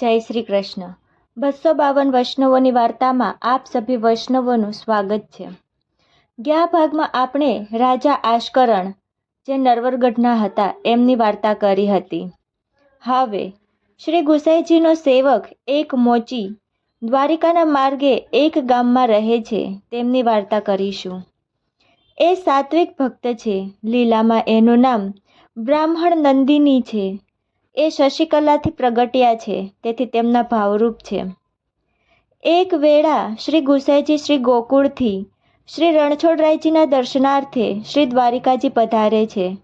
જય શ્રી કૃષ્ણ. બસો બાવન વૈષ્ણવોની વાર્તામાં આપ સભી વૈષ્ણવોનું સ્વાગત છે. ગયા ભાગમાં આપણે રાજા આશ્કરણ, જે નરવરગઢના હતા, એમની વાર્તા કરી હતી. હવે, શ્રી ગુસાઈજીનો સેવક એક મોચી, દ્વારિકાના માર્ગે એક ગામમાં રહે છે, તેમની વાર્તા કરીશું. એ સાત્વિક ભક્ત છે, લીલામાં એનું નામ બ્રાહ્મણ નંદિની છે. એ શશિકલાથી પ્રગટ્યા છે, તેથી તેમના ભાવરૂપ છે. એક વેળા શ્રી ગુસાઈજી શ્રી ગોકુળથી શ્રી રણછોડરાયજીના દર્શનાર્થે શ્રી દ્વારિકાજી પધારે છે.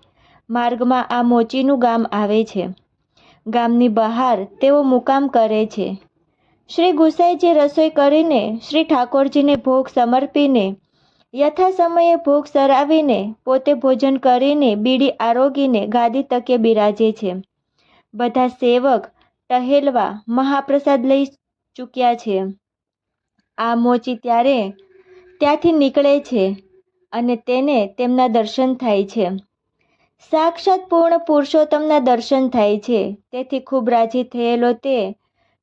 માર્ગમાં આ મોચીનું ગામ આવે છે. ગામની બહાર તેઓ મુકામ કરે છે. શ્રી ગુસાઈજી રસોઈ કરીને શ્રી ઠાકોરજીને ભોગ સમર્પીને યથા સમયે ભોગ સરાવીને, પોતે ભોજન કરીને બીડી આરોગીને ગાદી તકે બિરાજે છે. બધા સેવક ટહેલવા મહાપ્રસાદ લઈ ચૂક્યા છે. આ મોચી ત્યારે ત્યાંથી નીકળે છે અને તેને તેમના દર્શન થાય છે. સાક્ષાત પૂર્ણ પુરુષોત્તમના દર્શન થાય છે. તેથી ખૂબ રાજી થયેલો તે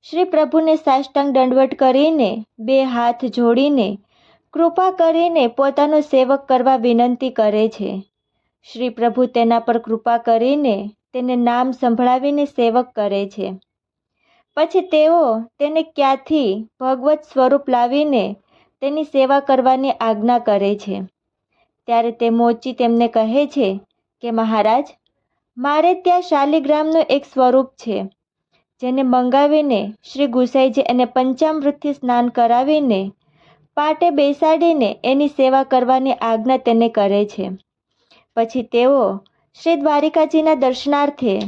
શ્રી પ્રભુને સાષ્ટાંગ દંડવટ કરીને બે હાથ જોડીને કૃપા કરીને પોતાનો સેવક કરવા વિનંતી કરે છે. શ્રી પ્રભુ તેના પર કૃપા કરીને તેને નામ સંભળાવીને સેવક કરે છે. પછી તેઓ તેને ક્યાંથી ભગવત સ્વરૂપ લાવીને તેની સેવા કરવાની આજ્ઞા કરે છે. ત્યારે તે મોચી તેમને કહે છે કે, મહારાજ, મારે ત્યાં શાલિગ્રામનું એક સ્વરૂપ છે, જેને મંગાવીને શ્રી ગુસાઈજી એને પંચામૃતથી સ્નાન કરાવીને પાટે બેસાડીને એની સેવા કરવાની આજ્ઞા તેને કરે છે. પછી તેઓ શ્રી દ્વારિકાજીના દર્શનાર્થે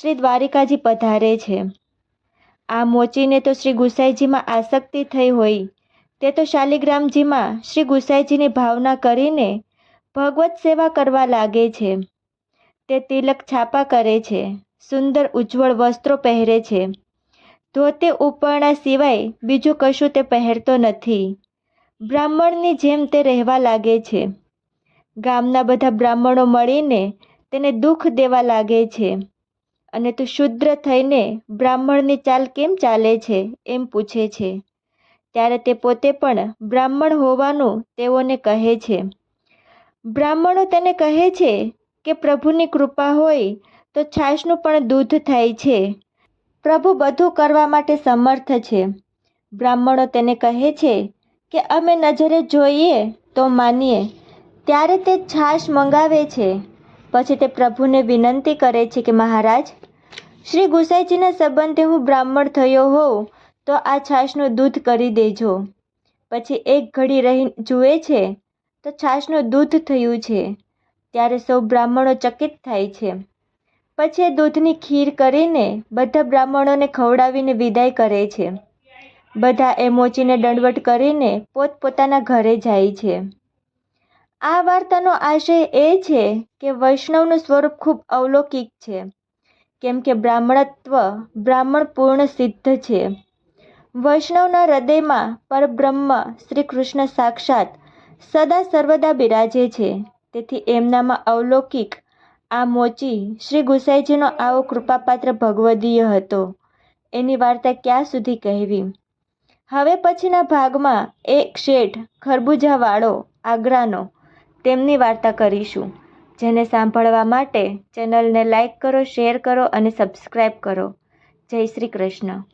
શ્રી દ્વારિકાજી પધારે છે. આ મોચીને તો શ્રી ગુસાઈજીમાં આસક્તિ થઈ હોય. તે તો શાલિગ્રામજીમાં શ્રી ગુસાઈજીની ભાવના કરીને ભગવત સેવા કરવા લાગે છે. તે તિલક છાપા કરે છે. સુંદર ઉજ્જવળ વસ્ત્રો પહેરે છે. ધોતે ઉપરણા સિવાય બીજું કશું તે પહેરતો નથી. બ્રાહ્મણની જેમ તે રહેવા લાગે છે. ગામના બધા બ્રાહ્મણો મળીને તેને દુઃખ દેવા લાગે છે. અને તું શુદ્ર થઈને બ્રાહ્મણની ચાલ કેમ ચાલે છે? એમ પૂછે છે. ત્યારે તે પોતે પણ બ્રાહ્મણ હોવાનું તેઓને કહે છે. બ્રાહ્મણો તેને કહે છે કે પ્રભુની કૃપા હોય તો છાશનું પણ દૂધ થાય છે. પ્રભુ બધું કરવા માટે સમર્થ છે. બ્રાહ્મણો તેને કહે છે કે અમે નજરે જોઈએ તો માનીએ. ત્યારે તે છાશ મંગાવે છે. પછી તે પ્રભુને વિનંતી કરે છે કે, મહારાજ, શ્રી ગુસાઈજીના સંબંધે હું બ્રાહ્મણ થયો હોઉં, તો આ છાશનું દૂધ કરી દેજો. પછી એક ઘડી રહી જુએ છે, તો છાશનું દૂધ થયું છે. ત્યારે સૌ બ્રાહ્મણો ચકિત થાય છે. પછી એ દૂધની ખીર કરીને બધા બ્રાહ્મણોને ખવડાવીને વિદાય કરે છે. બધા એ મોચીને દંડવટ કરીને પોતપોતાના ઘરે જાય છે. આ વાર્તાનો આશય એ છે કે વૈષ્ણવનું સ્વરૂપ ખૂબ અવલૌકિક છે. કેમ કે બ્રાહ્મણત્વ બ્રાહ્મણ પૂર્ણ સિદ્ધ છે. વૈષ્ણવના હૃદયમાં પરબ્રહ્મ શ્રી કૃષ્ણ સાક્ષાત સદા સર્વદા બિરાજે છે. તેથી એમનામાં અવલૌકિક આ મોચી શ્રી ગુસાઈજીનો આવો કૃપાપાત્ર ભગવદીય હતો. એની વાર્તા ક્યાં સુધી કહેવી? હવે પછીના ભાગમાં એક શેઠ ખરબૂજાવાળો, આગ્રાનો તેમની વાર્તા કરીશું. જેને સાંભળવા માટે ચેનલને લાઈક કરો, શેર કરો અને સબસ્ક્રાઈબ કરો. જય શ્રી કૃષ્ણ.